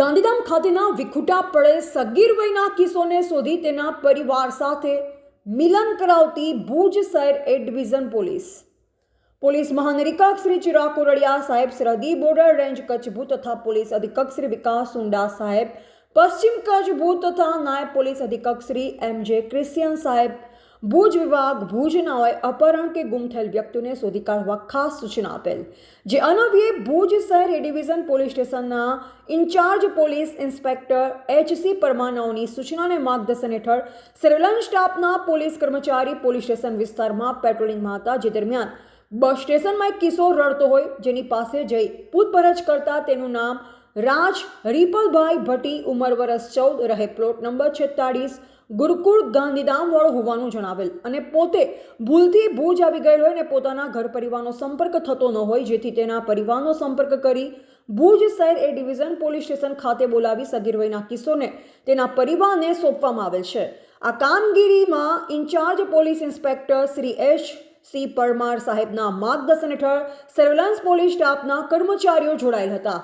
ગાંધીધામ ખાતેના વિખુટા પડે સગીર વયના કિશોરને શોધી તેના પરિવાર સાથે મિલન કરાવતી ભુજ શહેર એ ડિવિઝન પોલીસ. પોલીસ મહાનિરીક્ષક શ્રી ચિરાગ કોરડિયા સાહેબ સરહદી બોર્ડર રેન્જ કચ્છ ભૂ તથા પોલીસ અધિક્ષક શ્રી વિકાસ સુંડા સાહેબ, પશ્ચિમ કચ્છ ભૂ તથા નાયબ પોલીસ અધિક્ષક શ્રી એમ જે ક્રિશ્ચિયન સાહેબ ભુજ વિભાગ ભુજનાઓએ અપહરણ કે ગુમ થયેલ વ્યક્તિઓને શોધી કાઢવા ખાસ સૂચના આપેલ. જે અનવ્યે ભુજ શહેર એ ડિવિઝન પોલીસ સ્ટેશનના in charge police inspector HC પરમાનાઓની સૂચનાને માર્ગદર્શન હેઠળ સર્વેલન્સ સ્ટાફના પોલીસ કર્મચારી પોલીસ સ્ટેશન વિસ્તારમાં પેટ્રોલિંગમાં હતા જે દરમિયાન બસ સ્ટેશનમાં એક કિશોર રડતો હોય, જેની પાસે જઈ પૂછપરછ કરતા તેનું નામ રાજ રીપલભાઈ ભટ્ટી ઉંમર વરસ ચૌદ, રહે પ્લોટ નંબર છેતાળીસ. ગુરુકુળ ગાંધીધામવાળો હોવાનું જણાવેલ અને પોતે ભૂલથી ભુજ આવી ગયેલો હોય અને પોતાના ઘર પરિવારનો સંપર્ક થતો ન હોય, જેથી તેના પરિવારનો સંપર્ક કરી ભુજ શહેર એ ડિવિઝન પોલીસ સ્ટેશન ખાતે બોલાવી સગીર કિસ્સોને તેના પરિવારને સોંપવામાં આવેલ છે. આ કામગીરીમાં incharge police inspector Shri H C Parmar સાહેબના માર્ગદર્શન હેઠળ સર્વેલન્સ પોલીસ સ્ટાફના કર્મચારીઓ જોડાયેલ હતા.